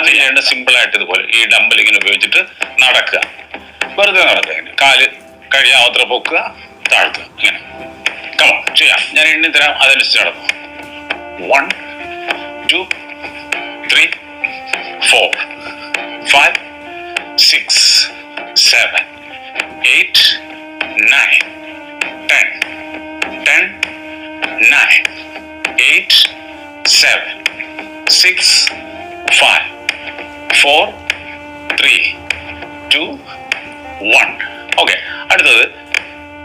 ആദ്യം ചെയ്യേണ്ട സിമ്പിൾ ആയിട്ട് ഇതുപോലെ ഈ ഡമ്പൽ ഇങ്ങനെ ഉപയോഗിച്ചിട്ട് നടക്കുക. വെറുതെ നടക്കുക ഇങ്ങനെ. കാൽ കഴിയാവത്ര പൊക്കുക താഴ്ത്തുക. ഇങ്ങനെ. കമോ ചെയ്യാം. ഞാൻ എണ്ണി തരാം അതനുസരിച്ച് നടക്കും. One two three four five six seven eight nine ten ten nine eight seven six five four three two one okay അടുത്തത്.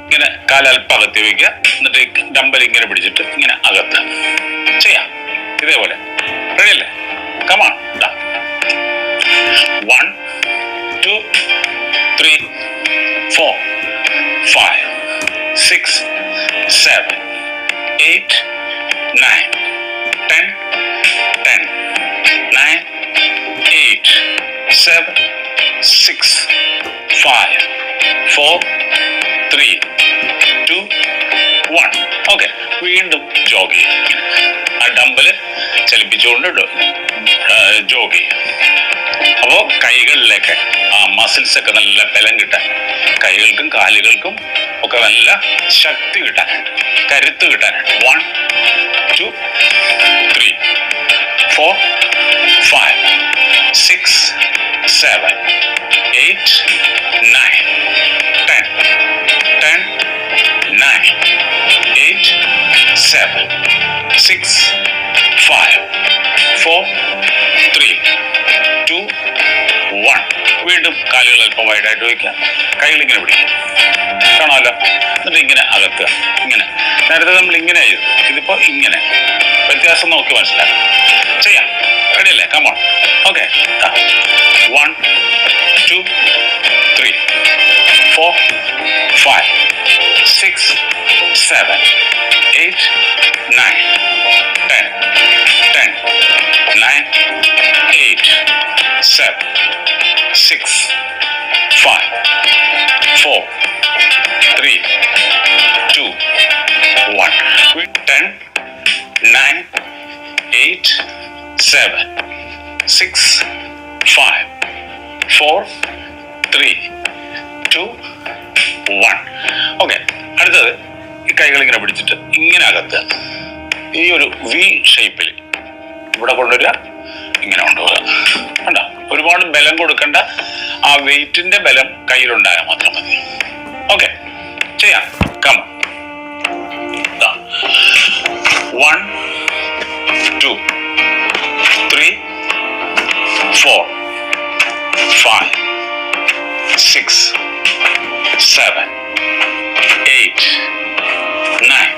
ഇങ്ങനെ കാലൽപ്പം അകത്തി വയ്ക്കുക എന്നിട്ട് ഡമ്പൽ ഇങ്ങനെ പിടിച്ചിട്ട് ഇങ്ങനെ അകത്ത്. ചെയ്യാം. ഇതേപോലെ. റെഡി അല്ലേ? Come on one two three four five six seven eight nine ten seven six five four three two one okay വീണ്ടും ജോഗ്. ചെയ്യും ആ ഡമ്പൽ ചലിപ്പിച്ചുകൊണ്ട് ജോഗ്. ചെയ്യും അപ്പോൾ കൈകളിലേക്ക് ആ മസിൽസ് ഒക്കെ നല്ല ബലം കിട്ടാൻ കൈകൾക്കും കാലുകൾക്കും ഒക്കെ നല്ല ശക്തി കിട്ടാനായിട്ട് കരുത്ത് കിട്ടാനായിട്ട് one two three four five six seven eight nine ten ten nine eight seven six five four three two one വീണ്ടും കാലുകൾ അല്പം വൈഡായിട്ട് വയ്ക്കുക. കൈകൾ ഇങ്ങനെ പിടിക്കുക. കാണാമല്ലോ? എന്നിട്ട് ഇങ്ങനെ അകത്തുക. ഇങ്ങനെ. നേരത്തെ നമ്മൾ ഇങ്ങനെ ചെയ്തു ഇതിപ്പോ ഇങ്ങനെ. വ്യത്യാസം നോക്കി മനസ്സിലാക്കാം ചെയ്യാം. റെഡി അല്ലേ? Okay. One, two, three, four, five, six, seven, eight, nine, ten, ten, nine, eight, seven, six, five, four, three, two, one. With ten, nine, eight, seven. Six five four three two one. Okay അടുത്തത് ഈ കൈകൾ ഇങ്ങനെ പിടിച്ചിട്ട് ഇങ്ങനെ അകത്തുക ഈ ഒരു V ഷേപ്പിൽ ഇവിടെ കൊണ്ടുവരിക ഇങ്ങനെ കൊണ്ടുപോകുക കണ്ടോ? ഒരുപാട് ബലം കൊടുക്കേണ്ട ആ വെയിറ്റിന്റെ ബലം കയ്യിലുണ്ടായാൽ മാത്രം മതി. ഓക്കെ ചെയ്യാം. Come one two Four five six seven eight nine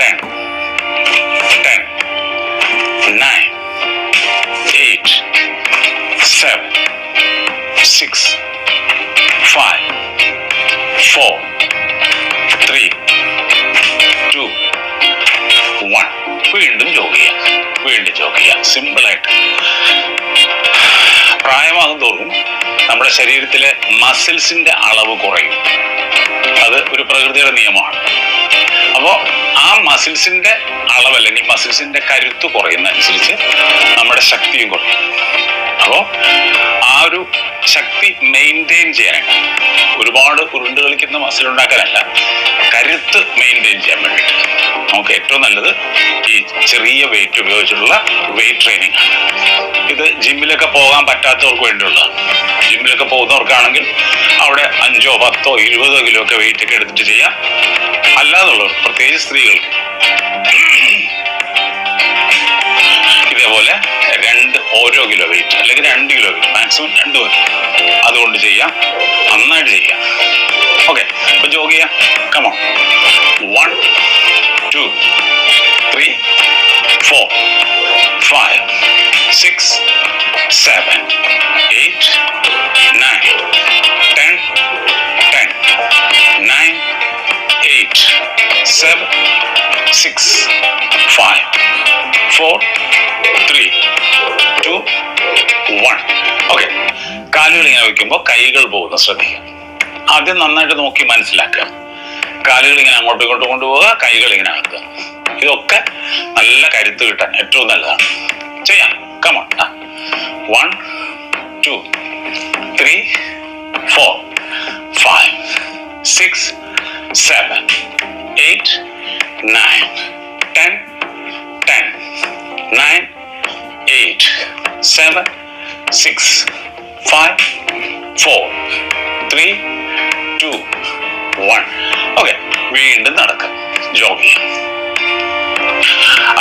ten ten nine, eight, seven, six, five, four, three, two, one. വീണ്ടും ജോഗ് ചെയ്യാം വീണ്ടും ജോഗ് ചെയ്യാം സിമ്പിൾ ആയിട്ട് പ്രായമാകും തോറും നമ്മുടെ ശരീരത്തിലെ മസിൽസിന്റെ അളവ് കുറയും. അത് ഒരു പ്രകൃതിയുടെ നിയമമാണ്. അപ്പോൾ ആ മസിൽസിന്റെ അളവ് അല്ലെങ്കിൽ മസിൽസിന്റെ കരുത്ത് കുറയുന്ന അനുസരിച്ച് നമ്മുടെ ശക്തിയും കുറയും. അപ്പോൾ ആ ഒരു ശക്തി മെയിന്റെയിൻ ചെയ്യാനാണ് ഒരുപാട് ഉരുണ്ട് കളിക്കുന്ന മസിൽ ഉണ്ടാക്കാനല്ല കരുത്ത് മെയിന്റെയിൻ ചെയ്യാൻ വേണ്ടിയിട്ട്. നമുക്ക് ഏറ്റവും നല്ലത് ഈ ചെറിയ വെയിറ്റ് ഉപയോഗിച്ചിട്ടുള്ള വെയിറ്റ് ട്രെയിനിങ് ആണ്. ഇത് ജിമ്മിലൊക്കെ പോകാൻ പറ്റാത്തവർക്ക് വേണ്ടിയുള്ളതാണ് ജിമ്മിലൊക്കെ പോകുന്നവർക്കാണെങ്കിൽ അവിടെ അഞ്ചോ പത്തോ ഇരുപതോ കിലോ ഒക്കെ വെയിറ്റ് ഒക്കെ എടുത്തിട്ട് ചെയ്യാം. അല്ലാതുള്ളവർ പ്രത്യേകിച്ച് സ്ത്രീകൾ. ഇതേപോലെ രണ്ട് ഓരോ കിലോ വെയിറ്റ് അല്ലെങ്കിൽ രണ്ട് കിലോ വെയിറ്റ് മാക്സിമം രണ്ട് പേർ അതുകൊണ്ട് ചെയ്യാം നന്നായിട്ട് ചെയ്യാം. ഓക്കെ അപ്പൊ ജോഗ് ചെയ്യാം. Come on one two three four five six seven eight nine ten ten nine eight seven six five four one okay കാലുകൾ ഇങ്ങനെ വയ്ക്കുമ്പോൾ കൈകൾ പോകുന്ന ശ്രദ്ധിക്കുക. ആദ്യം നന്നായിട്ട് നോക്കി മനസ്സിലാക്കുക. കാലുകൾ ഇങ്ങനെ അങ്ങോട്ടും ഇങ്ങോട്ടും കൊണ്ടുപോവുക കൈകൾ ഇങ്ങനെ ആക്കുക. ഇതൊക്കെ നല്ല കരുത്ത് കിട്ടാൻ ഏറ്റവും നല്ലതാണ്. ചെയ്യാം. Come on one two three four five six seven eight nine ten ten nine eight seven six five four three two one okay വീണ്ടും നടക്കുക ജോഗ്. ചെയ്യാം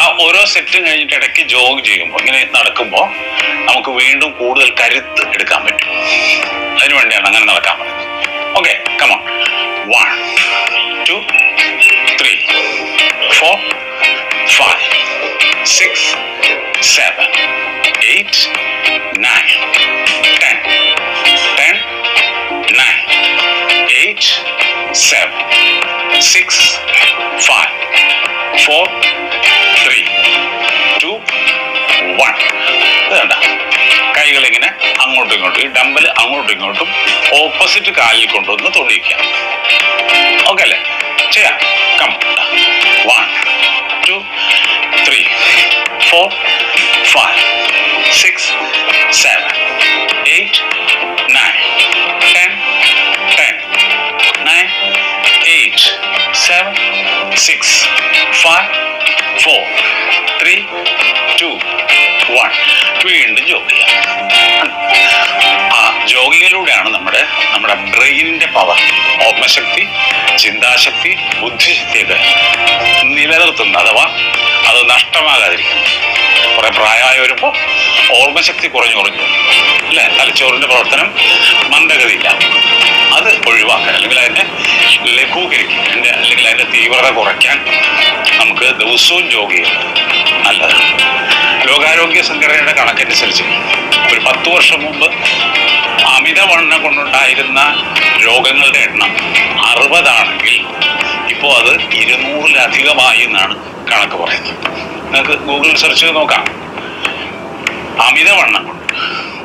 ആ ഓരോ സെറ്റും കഴിഞ്ഞിട്ട് ഇടയ്ക്ക് ജോഗ് ചെയ്യുമ്പോൾ ഇങ്ങനെ നടക്കുമ്പോൾ നമുക്ക് വീണ്ടും കൂടുതൽ കരുത്ത് എടുക്കാൻ പറ്റും. അതിനു വേണ്ടിയാണ് അങ്ങനെ നടക്കാൻ പറയുന്നത്. Okay come on one two three four five six, seven, eight, nine, ten, ten, nine, eight, seven, six, five, four, three, two, one. ഇത് കണ്ട? കൈകൾ ഇങ്ങനെ അങ്ങോട്ടും ഇങ്ങോട്ടും ഈ ഡമ്പൽ അങ്ങോട്ടും ഇങ്ങോട്ടും ഓപ്പോസിറ്റ് കാലിൽ കൊണ്ടുവന്ന് തൊടിയിക്കാം ഓക്കെ അല്ലേ? ചെയ്യാം. Come one four five, six, seven, eight, nine, ten, ten, nine, eight, seven, six, five, four, three, two, one. വീണ്ടും ജോഗ് ചെയ്യാം ജോഗിങ്ങിലൂടെയാണ് നമ്മുടെ നമ്മുടെ ബ്രെയിനിന്റെ പവർ ഓർമ്മശക്തി ചിന്താശക്തി ബുദ്ധിശക്തിയൊക്കെ നിലനിർത്തുന്നത് അഥവാ അത് നഷ്ടമാകാതിരിക്കുന്നു കുറെ പ്രായമായി വരുമ്പോൾ ഓർമ്മശക്തി കുറഞ്ഞു കുറഞ്ഞു അല്ലെ? തലച്ചോറിന്റെ പ്രവർത്തനം മന്ദഗതിയില്ല. അത് ഒഴിവാക്കാൻ അല്ലെങ്കിൽ അതിനെ ലഘൂകരിക്കാൻ അതിന്റെ അല്ലെങ്കിൽ അതിന്റെ തീവ്രത കുറയ്ക്കാൻ നമുക്ക് ദിവസവും ജോഗ് നല്ലതാണ്. ലോകാരോഗ്യ സംഘടനയുടെ കണക്കനുസരിച്ച് ഒരു പത്ത് വർഷം മുമ്പ് അമിതവണ്ണം കൊണ്ടുണ്ടായിരുന്ന രോഗങ്ങളുടെ എണ്ണം അറുപതാണെങ്കിൽ ഇപ്പോൾ അത് ഇരുന്നൂറിലധികമായി എന്നാണ് കണക്ക് പറയുന്നത്. നിങ്ങൾക്ക് ഗൂഗിൾ സെർച്ച് ചെയ്ത് നോക്കാം. അമിതവണ്ണം കൊണ്ട്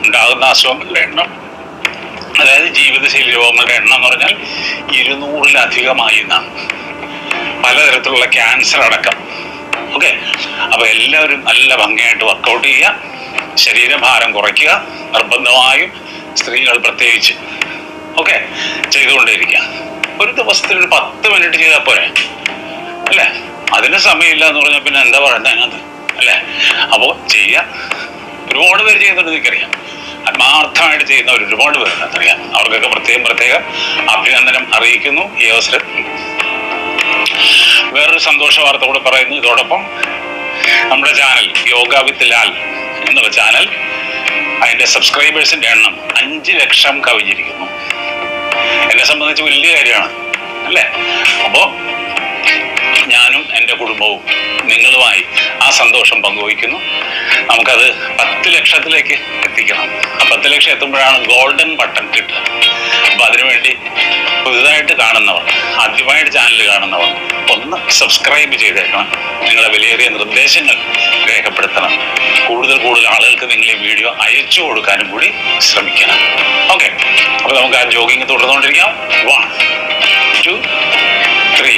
ഉണ്ടാകുന്ന അസുഖങ്ങളുടെ എണ്ണം അതായത് ജീവിതശൈലി രോഗങ്ങളുടെ എണ്ണം എന്ന് പറഞ്ഞാൽ ഇരുന്നൂറിലധികമായി എന്നാണ്. പലതരത്തിലുള്ള ക്യാൻസർ അടക്കം ഓക്കെ? അപ്പൊ എല്ലാവരും നല്ല ഭംഗിയായിട്ട് വർക്കൗട്ട് ചെയ്യുക. ശരീരഭാരം കുറയ്ക്കുക. നിർബന്ധമായും സ്ത്രീകൾ പ്രത്യേകിച്ച്. ഓക്കെ? ചെയ്തുകൊണ്ടേയിരിക്കുക. ഒരു ദിവസത്തിൽ ഒരു പത്ത് മിനിറ്റ് ചെയ്താൽ പോരെ? അല്ലേ? അതിന് സമയമില്ല എന്ന് പറഞ്ഞാൽ പിന്നെ എന്താ പറയണ്ട അതിനകത്ത്? അല്ലേ? അപ്പോൾ ചെയ്യുക ഒരുപാട് പേര് ചെയ്യുന്നുണ്ട് എനിക്കറിയാം ആത്മാർത്ഥമായിട്ട് ചെയ്യുന്നവർ ഒരുപാട് പേരുണ്ട് അറിയാം അവർക്കൊക്കെ പ്രത്യേകം പ്രത്യേകം അഭിനന്ദനം അറിയിക്കുന്നു. ഈ അവസരം വേറൊരു സന്തോഷ വാർത്ത കൂടെ പറയുന്നു. ഇതോടൊപ്പം നമ്മുടെ ചാനൽ യോഗ വിത്ത് ലാൽ എന്നുള്ള ചാനൽ അതിന്റെ സബ്സ്ക്രൈബേഴ്സിന്റെ എണ്ണം അഞ്ച് ലക്ഷം കവിഞ്ഞിരിക്കുന്നു. എന്നെ സംബന്ധിച്ച് വലിയ കാര്യമാണ്. അല്ലേ? അപ്പോ ഞാനും എന്റെ കുടുംബവും നിങ്ങളുമായി ആ സന്തോഷം പങ്കുവയ്ക്കുന്നു. നമുക്കത് പത്ത് ലക്ഷത്തിലേക്ക് എത്തിക്കണം. ആ പത്ത് ലക്ഷം എത്തുമ്പോഴാണ് ഗോൾഡൻ ബട്ടൺ കിട്ടുക. അപ്പൊ അതിനുവേണ്ടി പുതുതായിട്ട് കാണുന്നവർ ആദ്യമായിട്ട് ചാനൽ കാണുന്നവർ ഒന്ന് സബ്സ്ക്രൈബ് ചെയ്തേക്കണം. നിങ്ങളുടെ വിലയേറിയ നിർദ്ദേശങ്ങൾ രേഖപ്പെടുത്തണം. കൂടുതൽ കൂടുതൽ ആളുകൾക്ക് നിങ്ങൾ ഈ വീഡിയോ അയച്ചു കൊടുക്കാനും കൂടി ശ്രമിക്കണം. ഓക്കെ. അപ്പൊ നമുക്ക് ആ jogging തുടർന്നുകൊണ്ടിരിക്കാം. One two three.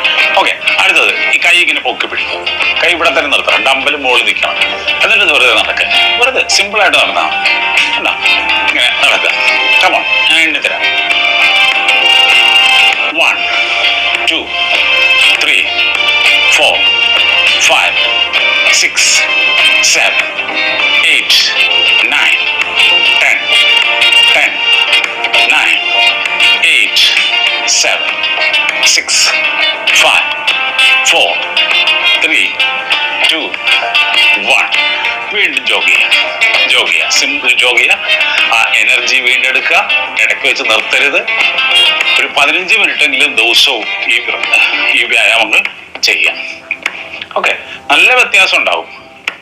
Okay അടുത്തത്. ഈ കൈ ഇങ്ങനെ പൊക്കി പിടിക്കും. കൈ ഇവിടെ തന്നെ നിർത്തണം. ഡമ്പൽ മുകളിൽ നിൽക്കണം. എന്നിട്ട് വെറുതെ നടക്കുക വെറുതെ സിമ്പിൾ ആയിട്ട് എന്നാ? ഇങ്ങനെ നടക്കുക കമോൺ ഞാൻ എണ്ണി തരാം. One two three four five six seven eight nine ten ten nine eight seven six five four three two one വീണ്ടും ജോഗ് ചെയ്യുക. സിമ്പിൾ ജോഗ് ആ എനർജി വീണ്ടെടുക്കുക. ഇടയ്ക്ക് വെച്ച് നിർത്തരുത്. ഒരു പതിനഞ്ച് മിനിറ്റെങ്കിലും ദിവസവും ഈ ഈ വ്യായാമങ്ങൾ ചെയ്യാം ഓക്കെ നല്ല വ്യത്യാസം ഉണ്ടാവും.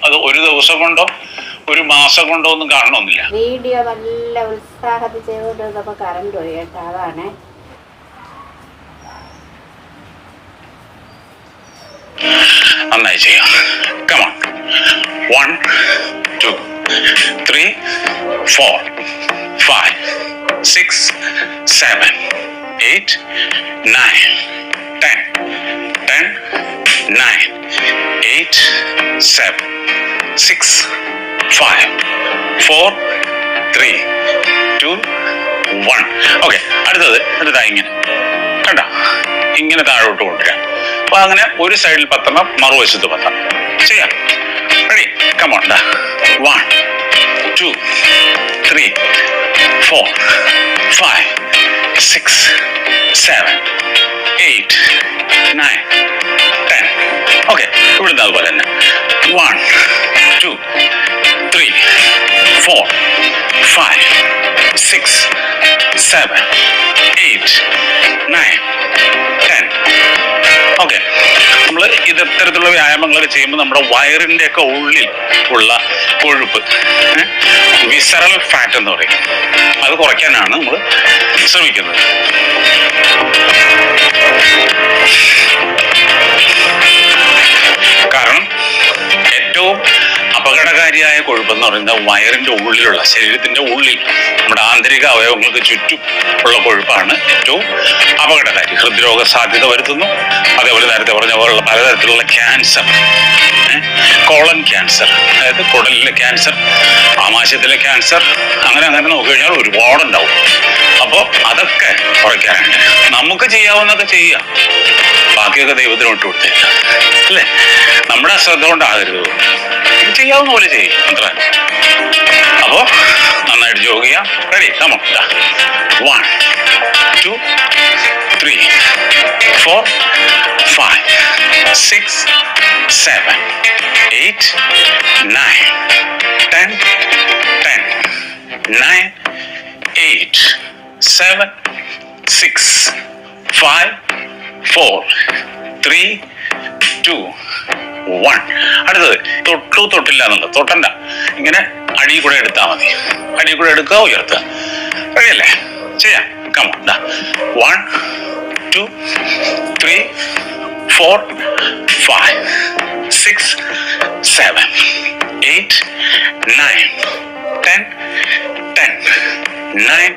അത് ഒരു ദിവസം കൊണ്ടോ ഒരു മാസം കൊണ്ടോ ഒന്നും കാണണമെന്നില്ല വീഡിയോ നല്ല ഉത്സാഹത്തിൽ ചെയ്തുകൊണ്ടിരുന്നപ്പോൾ കറണ്ട് പോയി കേട്ടോ അതാണ് നന്നായി ചെയ്യാം. Come on one two three four five six seven eight nine ten ten nine eight seven six five four three two one okay അടുത്തത് അടുത്ത ഇങ്ങനെ. കണ്ട? ഇങ്ങനെ താഴോട്ട് കൊണ്ടുവരാം. അപ്പൊ അങ്ങനെ ഒരു സൈഡിൽ പത്തെണ്ണം മറുവശത്ത് പത്തെണ്ണം ചെയ്യാം ready come on one two three four five six seven eight nine ten okay ഇവിടുന്ന് അതുപോലെ തന്നെ. One two three four five six seven eight nine okay. നമ്മൾ ഇത് ഇത്തരത്തിലുള്ള വ്യായാമങ്ങളൊക്കെ ചെയ്യുമ്പോൾ നമ്മുടെ വയറിന്റെ ഒക്കെ ഉള്ളിൽ ഉള്ള കൊഴുപ്പ് വിസറൽ ഫാറ്റ് എന്ന് പറയും. അത് കുറയ്ക്കാനാണ് നമ്മൾ ശ്രമിക്കുന്നത്. കാരണം ഏറ്റവും അപകടകാരിയായ കൊഴുപ്പെന്ന് പറയുന്നത് വയറിന്റെ ഉള്ളിലുള്ള ശരീരത്തിന്റെ ഉള്ളിൽ നമ്മുടെ ആന്തരിക അവയവങ്ങൾക്ക് ചുറ്റും ഉള്ള കൊഴുപ്പാണ് ഏറ്റവും അപകടകാരി ഹൃദ്രോഗ സാധ്യത വരുത്തുന്നു. അതേപോലെ നേരത്തെ പറഞ്ഞ പോലുള്ള പലതരത്തിലുള്ള ക്യാൻസർ കോളൻ ക്യാൻസർ അതായത് കുടലിലെ ക്യാൻസർ ആമാശയത്തിലെ ക്യാൻസർ അങ്ങനെ അങ്ങനെ നോക്കിക്കഴിഞ്ഞാൽ ഒരുപാടുണ്ടാവും. അപ്പോൾ അതൊക്കെ കുറയ്ക്കാനുണ്ട്. നമുക്ക് ചെയ്യാവുന്നതൊക്കെ ചെയ്യാം ബാക്കിയൊക്കെ ദൈവത്തിന് കൊടുത്തേക്കാം അല്ലേ? നമ്മുടെ അശ്രദ്ധ കൊണ്ടാകരുത് ചെയ്യാവുന്ന പോലെ ചെയ്യും. അത്ര. അപ്പോ നന്നായിട്ട് ജോഗ് ചെയ്യാം. റെഡി നമ്മൾ one two three four five six seven eight nine ten ten nine eight seven six five four three two one അടുത്തത് തൊട്ടു തൊട്ടില്ല എന്നുള്ളത് തൊട്ടണ്ട. ഇങ്ങനെ അടി കൂടെ എടുത്താൽ മതി. അടി കൂടെ എടുക്കുക ഉയർത്തുക. റെഡിയല്ലേ? ചെയ്യാം. Come on one two three four five six seven eight nine ten ten nine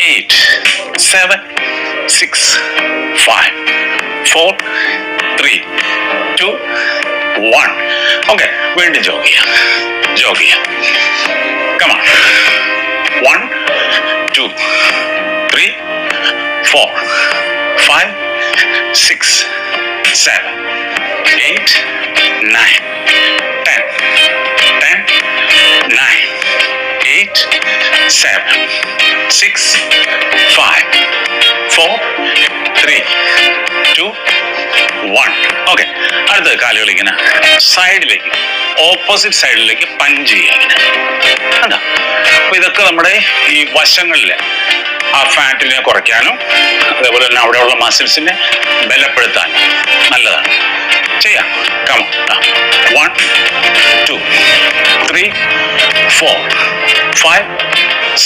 eight seven six five four three two one. Okay, we're into Jovi. Jovi. Come on. One, two, three, four, five, six, seven, eight, nine, ten, ten, nine, eight, seven six five four three two one okay അടുത്ത കാലുകൾ ഇങ്ങനെ സൈഡിലേക്ക് opposite സൈഡിലേക്ക് punch ചെയ്യുക ഇങ്ങനെ. കണ്ടോ? അപ്പൊ ഇതൊക്കെ നമ്മുടെ ഈ വശങ്ങളിൽ ആ ഫാറ്റിനെ കുറയ്ക്കാനും അതേപോലെ തന്നെ അവിടെയുള്ള മസിൽസിനെ ബലപ്പെടുത്താനും നല്ലതാണ്. ചെയ്യാം. Come on one two three four five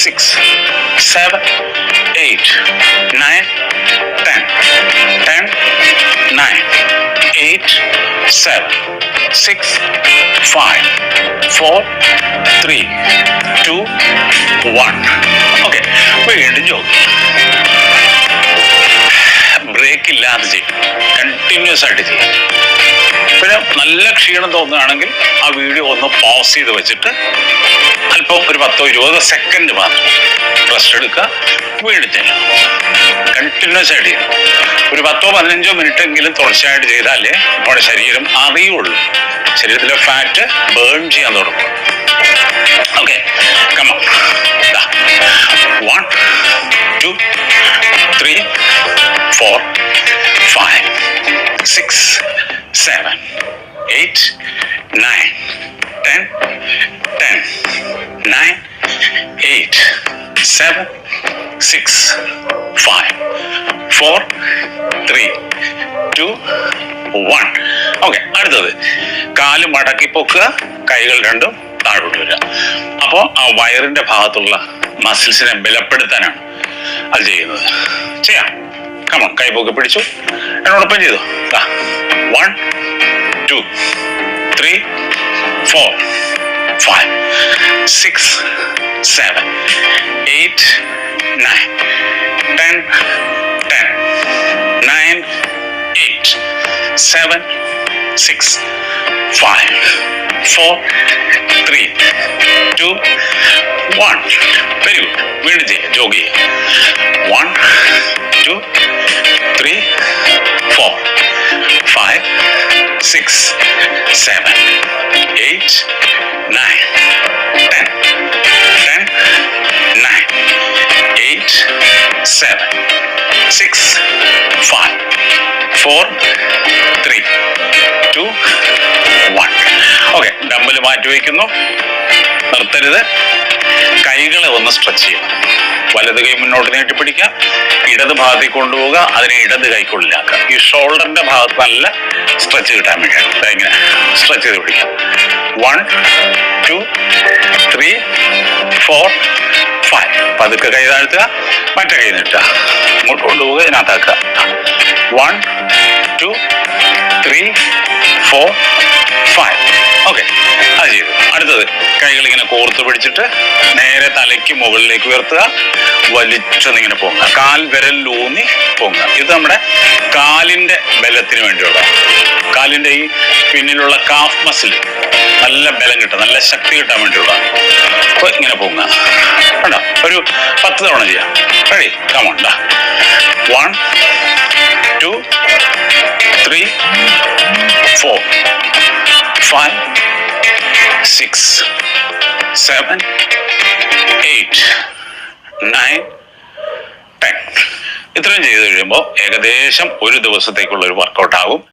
six seven eight nine ten ten nine eight seven six five four three two one okay വീണ്ടും ജോഗി ബ്രേക്ക് ഇല്ലാതെ ചെയ്യും. കണ്ടിന്യൂസ് ആയിട്ട് ചെയ്യും. പിന്നെ നല്ല ക്ഷീണം തോന്നുകയാണെങ്കിൽ ആ വീഡിയോ ഒന്ന് പോസ് ചെയ്ത് വെച്ചിട്ട് അല്പം ഒരു പത്തോ ഇരുപതോ സെക്കൻഡ് മാത്രം റെസ്റ്റ് എടുക്കുക. വീണ്ടും ചെയ്യണം. കണ്ടിന്യൂസ് ആയിട്ട് ചെയ്യും ഒരു പത്തോ പതിനഞ്ചോ മിനിറ്റ് എങ്കിലും തുടർച്ചയായിട്ട് ചെയ്താലേ നമ്മുടെ ശരീരം അറിയുള്ളൂ. ശരീരത്തിലെ ഫാറ്റ് ബേൺ ചെയ്യാൻ തുടങ്ങും. Four three two one okay അടുത്തത്. കാൽ മടക്കി പൊക്കുക കൈകൾ രണ്ടും താഴോട്ട് വരിക. അപ്പോൾ ആ വയറിന്റെ ഭാഗത്തുള്ള മസിൽസിനെ ബലപ്പെടുത്താനാണ് അത് ചെയ്യുന്നത്. ചെയ്യാം. കമോൺ കൈ പൊക്കി പിടിച്ചു. എന്നോടൊപ്പം ചെയ്തു. One two three four five six seven eight nine ten nine, eight, seven, six, five, four, three, two, one. Very good. Vinidhi, Jogi. One, two, three, four, five, six, seven, eight, nine, ten, ten, nine, eight, seven. Six five four three two one. Okay ഡമ്പിൽ മാറ്റി വയ്ക്കുന്നു. നിർത്തരുത്. കൈകളെ ഒന്ന് stretch ചെയ്യണം വലത് കൈ മുന്നോട്ട് നീട്ടി പിടിക്കുക. ഇടത് ഭാഗത്തേക്ക് കൊണ്ടുപോവുക. അതിനെ ഇടത് കൈക്കുള്ളിലാക്കുക. ഈ ഷോൾഡറിന്റെ ഭാഗത്ത് നല്ല സ്ട്രെച്ച് കിട്ടാൻ വേണ്ടിയാണ്. ഇങ്ങനെ സ്ട്രെച്ച് ചെയ്ത് പിടിക്കാം one two three four five പതുക്കെ കൈ താഴ്ത്തുക മറ്റേ കൈ നീട്ടുക ഇങ്ങോട്ട് കൊണ്ടുപോവുക ഇതിനകത്താക്കുക. One two three four five okay അത് ചെയ്തു. അടുത്തത്. കൈകൾ ഇങ്ങനെ കോർത്ത് പിടിച്ചിട്ട് നേരെ തലയ്ക്ക് മുകളിലേക്ക് ഉയർത്തുക. വലിച്ചൊന്നിങ്ങനെ പൊങ്ങുക. കാൽ വിരൽ ലൂന്നി പൊങ്ങുക. ഇത് നമ്മുടെ കാലിന്റെ ബലത്തിന് വേണ്ടിയുള്ള. കാലിന്റെ ഈ പിന്നിലുള്ള കാഫ് മസിൽ നല്ല ബലം കിട്ടാൻ നല്ല ശക്തി കിട്ടാൻ വേണ്ടിയുള്ള. അപ്പൊ ഇങ്ങനെ പൊങ്ങുക വേണ്ട ഒരു പത്ത് തവണ ചെയ്യാം. Ready കമോണ്ട one two three four five six seven eight nine ഇത്രയും ചെയ്തു കഴിയുമ്പോൾ ഏകദേശം ഒരു ദിവസത്തേക്കുള്ള ഒരു വർക്കൗട്ട് ആകും.